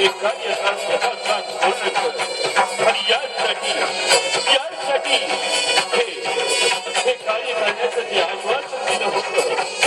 आपले कार्य पण यासाठी हे कार्य करण्याचं जे आश्वासन दिलं होतं